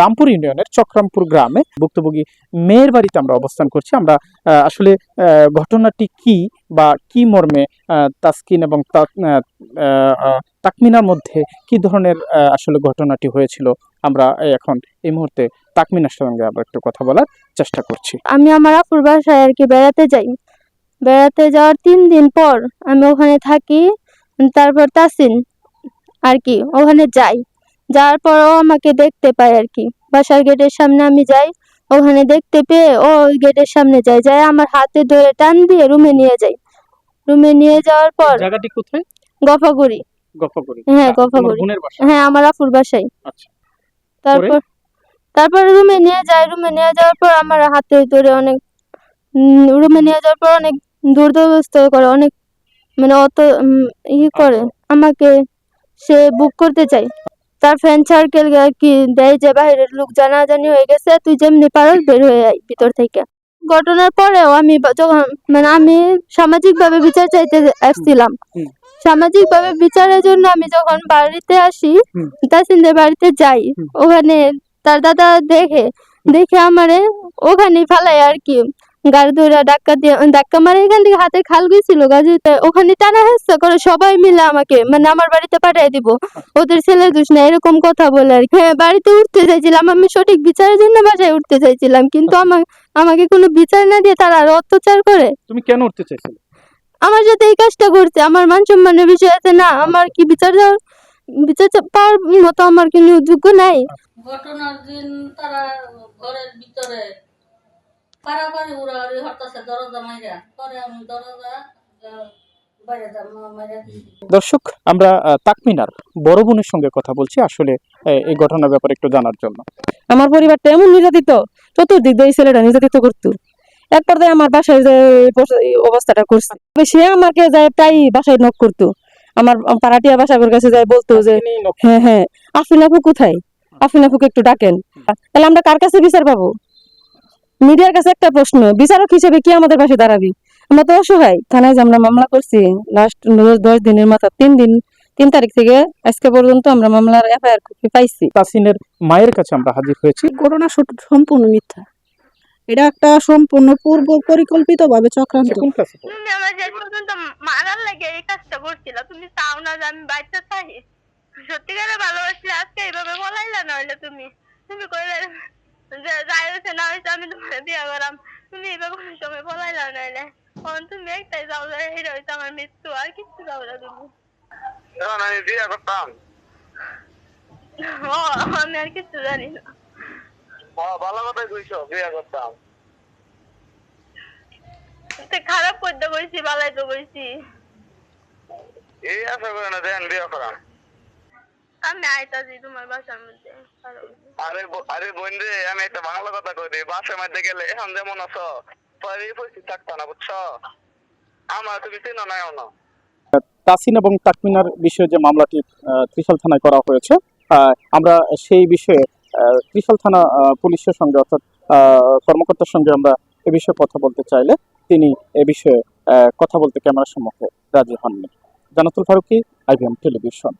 রামপুর ইউনিয়নের চক্রামপুর গ্রামে ভুক্তভোগী মেয়ের বাড়িতে আমরা অবস্থান করছি। আমরা আসলে ঘটনাটি কি বা কি মর্মে তাসকিন এবং তাকমিনার মধ্যে কি ধরনের আসলে ঘটনাটি হয়েছিল, আমরা এখন এই মুহূর্তে তাকমিনার সঙ্গে আমরা একটু কথা বলার চেষ্টা করছি। আমি আমার আপুর আর কি বেড়াতে যাই। বেড়াতে যাওয়ার তিন দিন পর আমি ওখানে থাকি, তারপর তাসিন আর কি ওখানে যাই। যাওয়ার পর ও আমাকে দেখতে পায় আর কি। বাসার গেটের সামনে আমি যাই ওখানে দেখতে পেয়ে ও ওই গেটের সামনে যায়। যায় আমার হাতে ধরে টান দিয়ে রুমে নিয়ে যাই। রুমে নিয়ে যাওয়ার পর জায়গাটি কোথায়? গফাগুড়ি। গফাপুরি হ্যাঁ, গফাগুড়ি। হ্যাঁ আমার আপুর বাসায় আচ্ছা। তারপর তারপর রুমে নিয়ে যায় রুমে নিয়ে যাওয়ার পর আমার হাতে ধরে অনেক রুমে নিয়ে যাওয়ার পর অনেক দুর্দবস্থ করে অনেক মানে অত ই করে। আমাকে সে বুক করতে চাই তার ফ্রেন্ড সার্কেল কি দেয় যে বাইরের লোক জানাজানি হয়ে গেছে তুই যেমনি পারো বের হয়ে আয় ভিতর থেকে ঘটনার পরেও আমি যখন মানে আমি সামাজিক ভাবে বিচার চাইতে আসছিলাম হুম। সামাজিক ভাবে বিচারের জন্য আমি যখন বাড়িতে আসি। তাসিনদের বাড়িতে যাই ওখানে তার দাদা দেখে দেখে আমারে ওখানে ফালাই আর কি গাড়ি ধরে ডাক্কা দিয়ে ধাক্কা মারে এখান থেকে হাতে খাল গেছিল গাজীতে ওখানে টানা হেসা করে সবাই মিলে আমাকে মানে আমার বাড়িতে পাঠিয়ে দিব। ওদের ছেলে দোষ না এরকম কথা বলে আর কি। হ্যাঁ বাড়িতে উঠতে চাইছিলাম আমি সঠিক বিচারের জন্য বাসায় উঠতে চাইছিলাম কিন্তু আমার আমাকে কোনো বিচার না দিয়ে তারা আরও অত্যাচার করে। তুমি কেন উঠতে চাইছিলে? আমার সাথে এই কাজটা করছে আমার মান সম্মানের বিষয় আছে না আমার কি বিচার দেওয়ার বিচার পাওয়ার মতো আমার কোনো যোগ্য নাই। ঘটনার দিন তারা ঘরের ভিতরে পারাপারি উড়াউড়ি হরতাছে দরজা মাইরা। পরে আমি দরজা দর্শক আমরা তাকমিনার বড় বোনের সঙ্গে কথা বলছি। আসলে এই ঘটনার ব্যাপারে একটু জানার জন্য। আমার পরিবারটা এমন নির্যাতিত। চতুর্দিক দিয়ে এই ছেলেটা নির্যাতিত করতো। এক পর্যায়ে আমার বাসায় যে অবস্থাটা করছে। সে আমাকে যায় প্রায় বাসায় নক করতো। আমার পাড়াটিয়া বাসাবের কাছে যায় বলতো যে হ্যাঁ হ্যাঁ। আফিন আপু কোথায়? আফিন আপুকে একটু ডাকেন। তাহলে আমরা কার কাছে বিচার পাবো? মিডিয়ার কাছে একটা প্রশ্ন বিচারক হিসেবে কি আমাদের পাশে দাঁড়াবি? আমরা তো অসহায় থানায় যে আমরা মামলা করছি লাস্ট দশ দিনের মাথা তিন দিন তিন তারিখ থেকে আজকে পর্যন্ত আমরা মামলার এফআইআর কপি পাইছি। তাসিনের মায়ের কাছে আমরা হাজির হয়েছি। ঘটনা সম্পূর্ণ মিথ্যা। এটা একটা সম্পূর্ণ পূর্ব পরিকল্পিত ভাবে চক্রান্ত? তুমি আমার শেষ পর্যন্ত মারার লাগে এই কাজটা করছিল তুমি চাও না যে আমি বাচ্চা চাই সত্যিকারে ভালোবাসলে আজকে এইভাবে বলাইলা নইলে তুমি তুমি কইলে যে যাই না হয়েছে আমি তোমার বিয়া করাম তুমি এইভাবে কোনো সময় এখন তুমি একটাই যাও যে এটা হয়েছে আমার মৃত্যু আর যাও তুমি আমি বিয়ে করতাম ও আমি আর কিচ্ছু জানি না ভালো কথাই কইছো বিয়ে করতাম খারাপ করতে কইছি বালাই তো কইছি এই আশা করে না, দেন বিয়ে করাম আমি আইতাছি তোমার বাসার মধ্যে। আরে আরে বোন রে আমি একটা বাংলা কথা কই দিই বাসের মধ্যে গেলে এখন যেমন আছো পরে থাকতো না বুঝছ? আমার তুমি চিনো না না তাসিন এবং তাকমিনার বিষয়ে যে মামলাটি ত্রিশাল থানায় করা হয়েছে আমরা সেই বিষয়ে ত্রিশাল থানা পুলিশের সঙ্গে অর্থাৎ আহ, কর্মকর্তার সঙ্গে আমরা এ বিষয়ে কথা বলতে চাইলে তিনি এ বিষয়ে আহ, কথা বলতে ক্যামেরার সম্মুখে রাজি হননি। Jannatul Faruki IVM television.